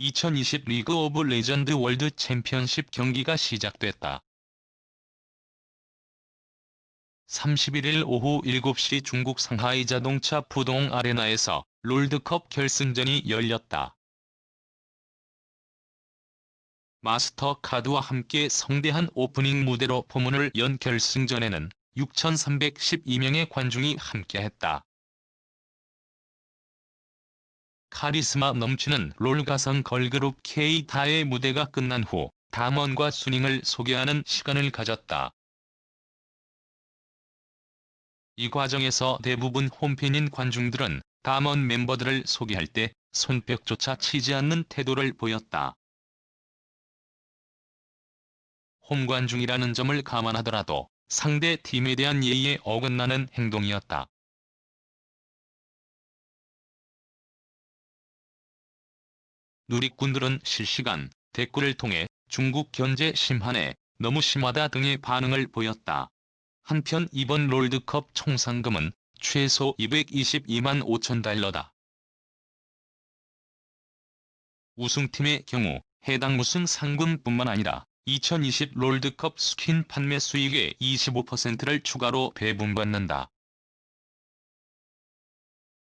2020 리그 오브 레전드 월드 챔피언십 경기가 시작됐다. 31일 오후 7시 중국 상하이 자동차 푸동 아레나에서 롤드컵 결승전이 열렸다. 마스터 카드와 함께 성대한 오프닝 무대로 포문을 연 결승전에는 6,312명의 관중이 함께했다. 카리스마 넘치는 롤 가성 걸그룹 K-다의 무대가 끝난 후 담원과 수닝을 소개하는 시간을 가졌다. 이 과정에서 대부분 홈팬인 관중들은 담원 멤버들을 소개할 때 손뼉조차 치지 않는 태도를 보였다. 홈관중이라는 점을 감안하더라도 상대 팀에 대한 예의에 어긋나는 행동이었다. 누리꾼들은 실시간 댓글을 통해 중국 견제 심하네, 너무 심하다 등의 반응을 보였다. 한편 이번 롤드컵 총 상금은 최소 222만 5천 달러다. 우승팀의 경우 해당 우승 상금뿐만 아니라 2020 롤드컵 스킨 판매 수익의 25%를 추가로 배분받는다.